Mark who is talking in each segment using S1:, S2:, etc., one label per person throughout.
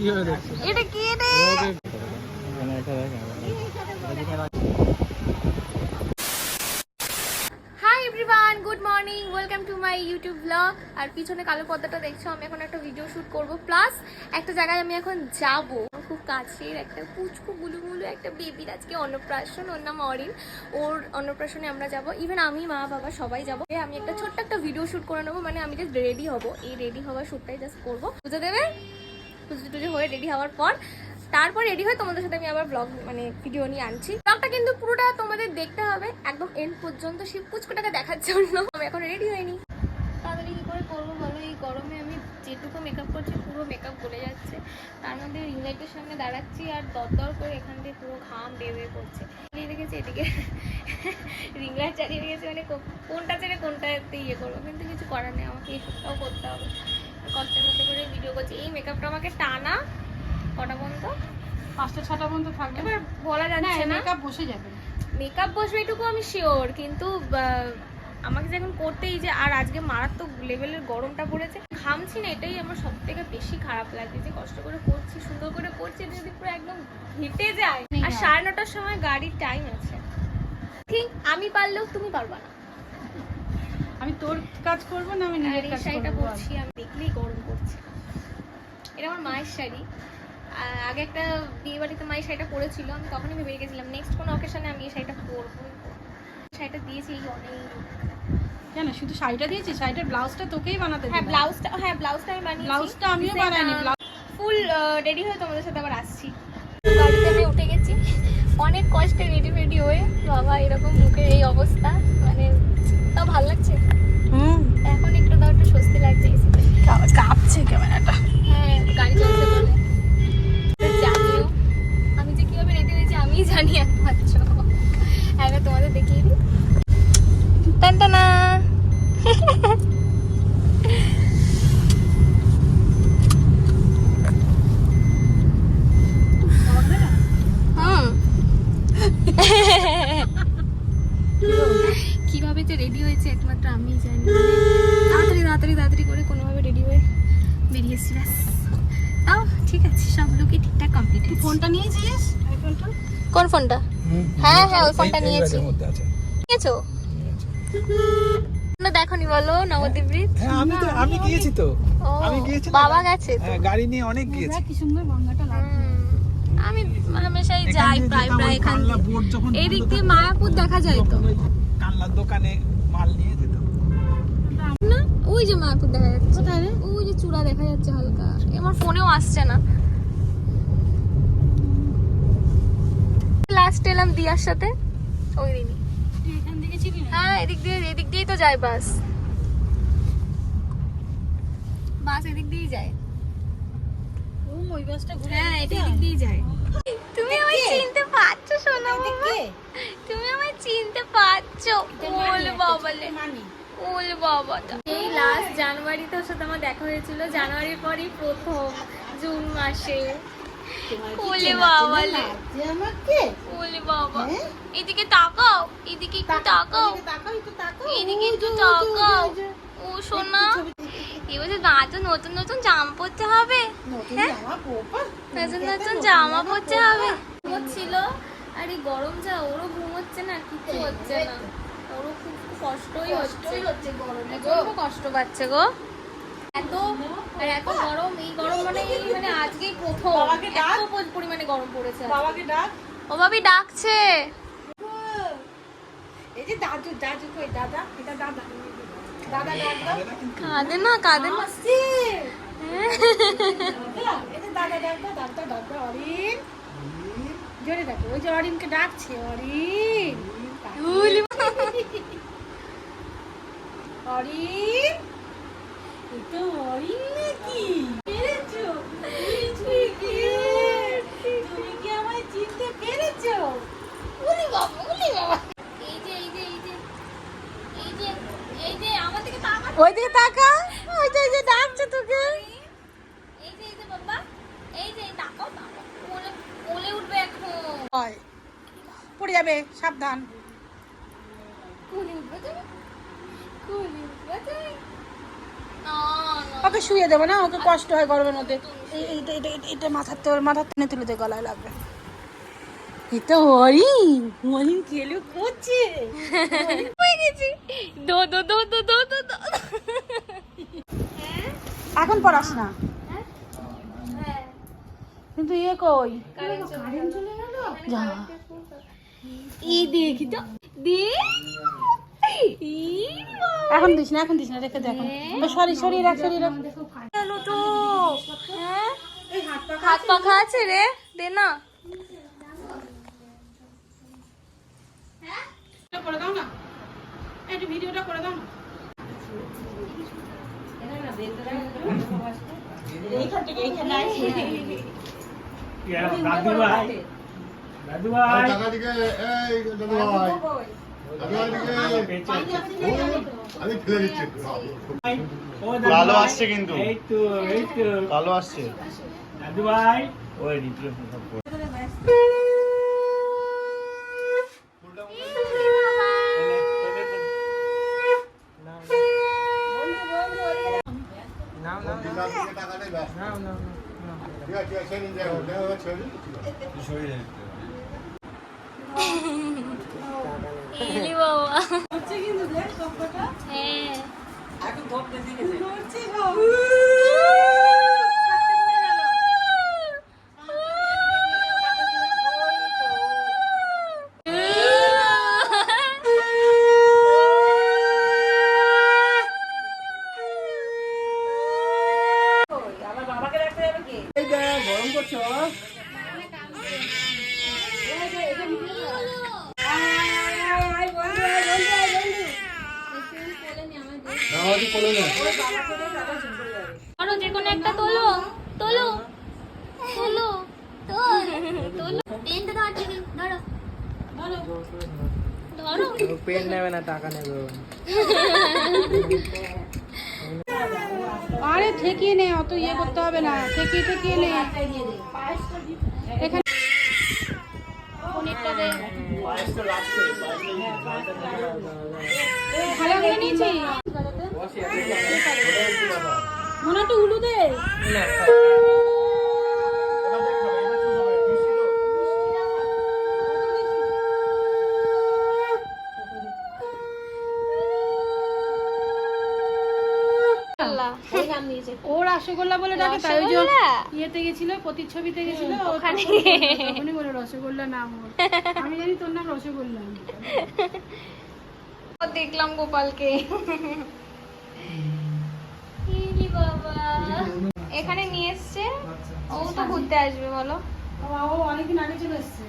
S1: K everyone good morning welcome to my YouTube vlog আর পিছনে কালো পর্দাটা দেখছ, আমি এখন একটা ভিডিও শুট করব। প্লাস একটা জায়গায় আমি এখন যাব। খুব কাছের একটা পুচকু গুলু গুলু একটা বেবির আজকে অন্নপ্রাশন, ওর নাম অরিন। ওর অন্নপ্রাশনে আমরা যাব। ইভেন আমি, মা, বাবা সবাই যাব। আমি একটা ছোট্ট একটা ভিডিও শুট করে নেব মানে আমি জাস্ট রেডি হব। এই রেডি হওয়ার শ্যুটটাই জাস্ট করব। বুঝে দেবে? পুজো টুজো হয়ে রেডি হওয়ার পর, তারপর রেডি হয়ে তোমাদের সাথে আমি আবার ব্লগ মানে ভিডিও নিয়ে আনছি। ব্লগটা কিন্তু পুরোটা তোমাদের দেখতে হবে, একদম এন্ড পর্যন্ত। শিব পুচকুটাকে দেখার জন্য। আমি এখন রেডি হইনি। তাড়াতাড়ি কী করে করব বলো? এই গরমে আমি যেটুকু মেকআপ করছি, পুরো মেকআপ গলে যাচ্ছে। তার মধ্যে রিং লাইটের সামনে দাঁড়াচ্ছি আর দর দর করে এখান দিয়ে পুরো ঘাম বেয়ে বেয়ে পড়ছে চালিয়ে রেখেছি এদিকে রিং লাইট চালিয়ে রেখেছি। মানে কোনটা ছেড়ে কোনটাতে ইয়ে করব? কিন্তু কিছু করার নেই, আমাকে এই সবটাও করতে হবে। কষ্টের মধ্যে করে ভিডিও করছি। এই মেকআপটা আমাকে টানা কটা পর্যন্ত?
S2: পাঁচটা ছটা পর্যন্ত থাকবে।
S1: এবার বলা
S2: না
S1: যাচ্ছে না।
S2: মেকআপ বসে যাবে।
S1: মেকআপ বসবে এটুকু আমি শিওর কিন্তু আমাকে যে এখন করতেই যে আর আজকে মারাত্মক লেভেলের গরমটা পড়েছে। ঘামছি না এটাই আমার সব থেকে বেশি খারাপ লাগে যে কষ্ট করে করছি সুন্দর করে করছি এটা যদি পুরো একদম হেঁটে যায়। আর সাড়ে নটার সময় গাড়ির টাইম আছে। ঠিক আমি পারলেও তুমি পারবা না।
S2: আমি তোর কাজ করব না আমি নিজের কাজ
S1: শাড়িটা পরছি আমি দেখলেই গরম করছে এটা আমার মায়ের শাড়ি। আগে একটা বিয়ে বাড়িতে মায়ের শাড়িটা পরেছিল আমি তখনই ভেবে গেছিলাম নেক্সট কোনো অকেশনে আমি এই শাড়িটা পরবো শাড়িটা দিয়েছি এই অনেক
S2: কেন? শুধু শাড়িটা দিয়েছি শাড়িটার ব্লাউজটা তোকেই বানাতে
S1: হ্যাঁ ব্লাউজটা হ্যাঁ ব্লাউজটা আমি বানিয়েছি।
S2: ব্লাউজটা আমিও বানাইনি
S1: ফুল রেডি হয়ে তোমাদের সাথে আবার আসছি। গাড়িতে আমি উঠে গেছি। অনেক কষ্টে রেডি ফেডি হয়ে বাবা এরকম মুখের এই অবস্থা মানে তাও ভালো লাগছে?
S2: হুম।
S1: এখন একটু তাও একটু স্বস্তি লাগছে
S2: কাঁপছে ক্যামেরাটা।
S1: হ্যাঁ গাড়ি চলছে বলে। জানিও আমি যে কীভাবে রেডি হয়েছি আমিই জানি একমাত্র একবার তোমাদের দেখিয়ে দিই। টান টানা হুম কীভাবে যে রেডি হয়েছে তাড়াতাড়ি তাড়াতাড়ি তাড়াতাড়ি করে কোনোভাবে রেডি হয়ে বেরিয়েছি ব্যাস। তাও ঠিক আছে সব লোকই ঠিকঠাক কমপ্লিট
S2: ফোনটা নিয়েছিস?
S1: কোন ফোনটা হ্যাঁ হ্যাঁ ওই ফোনটা নিয়েছি। নিয়েছো? না দেখনি বলো নবদ্বীপ
S3: হ্যাঁ আমি তো আমি গিয়েছি তো। আমি গিয়েছি
S1: বাবা গেছে তো?
S3: হ্যাঁ গাড়ি নিয়ে অনেক গিয়েছি।
S2: কি সুন্দর গঙ্গাটা লাগছে।
S1: আমি হামেশাই যাই প্রায় প্রায় এখান। এই দিক দিয়ে মায়াপুর দেখা যায় তো?
S3: কানলার দোকানে মাল নিয়ে
S1: না ওই যে মায়াপুর দেখা যাচ্ছে। কোথায় রে? ওই যে চূড়া দেখা যাচ্ছে হালকা। আমার ফোনেও আসছে না। লাস্ট এলাম দিয়ার সাথে ওই দিনই। হ্যাঁ এদিক দিয়ে এদিক দিয়েই তো যায় বাস। বাস এদিক দিয়েই যায়।
S2: ওই বাসটা ঘুরে
S1: হ্যাঁ এটা এদিক দিয়েই যায়। তুমি আমায় চিনতে পারছ সোনা বাবা তুমি আমায় চিনতে পারছ। বাবালে
S2: মানি।
S1: ওল বাবাটা। এই লাস্ট জানুয়ারিতে ওর সাথে আমার দেখা হয়েছিল জানুয়ারির পরই প্রথম জুন মাসে। ওলে বাবালে
S2: যে আমাকে?
S1: ওলে বাবা।
S2: হ্যাঁ?
S1: এদিকে তাকাও এদিকে একটু তাকাও। এদিকে একটু তাকাও। ও সোনা। এবারে দাঁত নতুন নতুন জামা পরতে হবে?
S2: নতুন
S1: হ্যাঁ? নতুন নতুন জামা পরতে হবে। ঘুমোচ্ছিল। আর এই গরম যা ওরও ঘুম হচ্ছে না কিছু হচ্ছে না। ওরও খুব কষ্টই হচ্ছে।
S2: হচ্ছে গরমে
S1: প্রচণ্ড কষ্ট পাচ্ছে গো। এত আর এত গরম এই গরম মানে মানে আজকেই প্রথম। এত পরিমাণে গরম পড়েছে।
S2: বাবাকে ডাক।
S1: ও ভাবি ডাকছে।
S2: এই যে দাদু দাদু কই? দাদা? এটা দাদা।
S3: না
S1: কাঁদে না কাঁদে না।
S2: দাদা, দাদা অরিন। জোরে ওই যে অরিনকে ডাকছে অরিন। অরিন? এই তো অরিন নাকি? পেরেছ? তুমি কি আমায় চিনতে পেরেছ?
S1: উলি বাবা উলি বাবা। এই যে এই যে এই যে এই যে এই যে আমার দিকে তাকা
S2: ওই দিকে তাকা ওই যে এই যে ডাকছে তোকে।
S1: এই যে এই যে বাবা। এই যে তাকাও তাকাও। উঠবে এখন।
S2: হয়। পড়ে যাবে সাবধান।
S1: কুলি উঠবে তুমি কুলি
S2: ওকে শুয়ে দেবো না ওকে কষ্ট হয় গরমের মধ্যে। এইটা এটা মাথার তো মাথার টেনে তুলে গলায় লাগবে। এটা হরিণ। হরিণ খেলে করছে।
S1: দো দো দো দো দো দো দো।
S2: এখন পড়াস না। কিন্তু ইয়ে কই? যা।
S1: এই দেখি তো। দে। ই বাবা।
S2: এখন দিস না এখন দিস না রেখে দে এখন। সরি সরি রাখ সরি রাখ।
S1: গেল তো হ্যাঁ হাত পাখা আছে। রে দে না।
S2: করে দাও না। একটু ভিডিওটা করে দাও না। এইখান থেকে এইখানে আসি
S3: দাদু ভাই দাদু ভাই
S4: টাকা দিকে এই দাদু ভাই আমি ফেলে দিচ্ছি
S3: ভাই।
S5: আসছে কিন্তু।
S3: এই তো এই তো
S5: কালো আসছে
S3: দাদু ভাই ওই রিপ্লেস
S4: দিকে
S1: এলি বাবা
S2: হচ্ছে কিন্তু দেখ সবকটা
S1: হ্যাঁ।
S2: হচ্ছে গো
S1: ধরো যে কোনো একটা তোলো তোলো তোলো তোলো। পেনটা ধর। দিদি ধরো। ধরো
S3: পেন নেবে না টাকা নেবে
S2: আরে ঠেকিয়ে নে অত ইয়ে করতে হবে না। ঠেকিয়ে ঠেকিয়ে নে। এখানে
S1: পনিরটা দে
S2: থালাগুলো নিয়েছি। মনে একটু উলু দে। ও রসগোল্লা বলে ডাকে তাই ওই যে ইয়েতে গেছিল প্রতিচ্ছবিতে গেছিল
S1: ওখানে।
S2: বলে রসগোল্লা নাম ওর। আমি জানি তোর নাম রসগোল্লা।
S1: দেখলাম গোপালকে। এখানে নিয়ে এসছে। ও তো ঘুরতে আসবে বলো।
S2: ও অনেকদিন আগে চলে এসছে।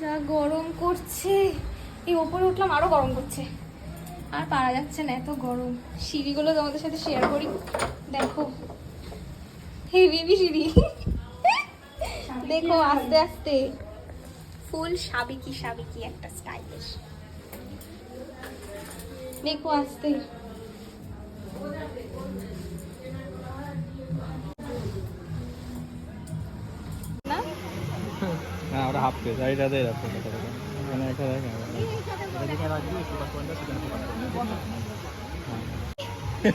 S1: যা গরম করছে। এই ওপরে উঠলাম আরও গরম করছে। আর পারা যাচ্ছে না এত গরম। সিঁড়িগুলো তোমাদের সাথে শেয়ার করি। দেখো। হেভি হেভি সিঁড়ি। দেখো আস্তে আস্তে। ফুল সাবিকি সাবিকি একটা স্টাইলিশ দেখো আস্তে। না
S3: ওরা হাফ পেজ এইটাতে রাখো এখানে একটা দেখে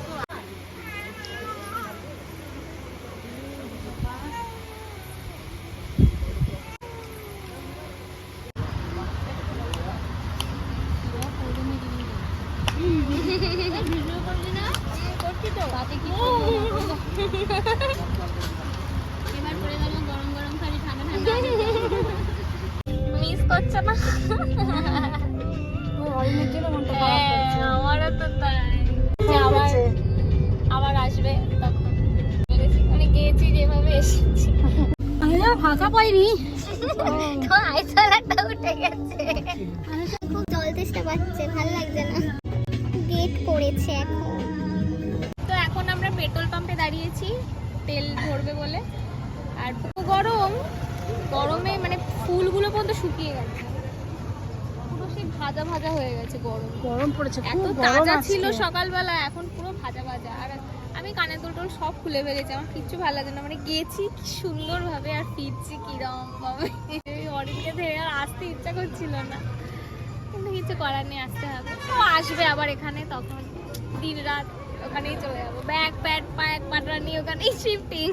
S1: মিস করছ না হ্যাঁ,
S2: করছে।
S1: আমারও তো তাই। আবার আবার আসবে তখন। মানে গিয়েছি যেভাবে এসেছি।
S2: আমি না ফাঁকা পাইনি।
S1: তো আইসলাটা উঠে গেছে।
S6: খুব জল তেষ্টা পাচ্ছে ভালো লাগছে না। গেট করেছে এখন।
S1: আমরা পেট্রোল পাম্পে দাঁড়িয়েছি তেল ভরবে বলে। আর গরম গরমে মানে ফুলগুলো পর্যন্ত শুকিয়ে গেছে। পুরো সেই ভাজা ভাজা হয়ে গেছে গরম।
S2: গরম পড়েছে
S1: এত তাজা ছিল সকালবেলা এখন পুরো ভাজা ভাজা। আর আমি কানের দুটো সব খুলে ফেলেছি আমার কিচ্ছু ভালো লাগে না। মানে গেছি কি সুন্দর ভাবে আর ফিরছি কিরম ভাবে অরিনকে ধরে আর আসতে ইচ্ছা করছিল না। কিন্তু কিছু করার নেই আসতে হবে। ও আসবে আবার এখানে তখন দিন রাত ওখানেই চলে যাব। ব্যাগ প্যাড প্যাক পাটরা নিয়ে ওখানেই শিফটিং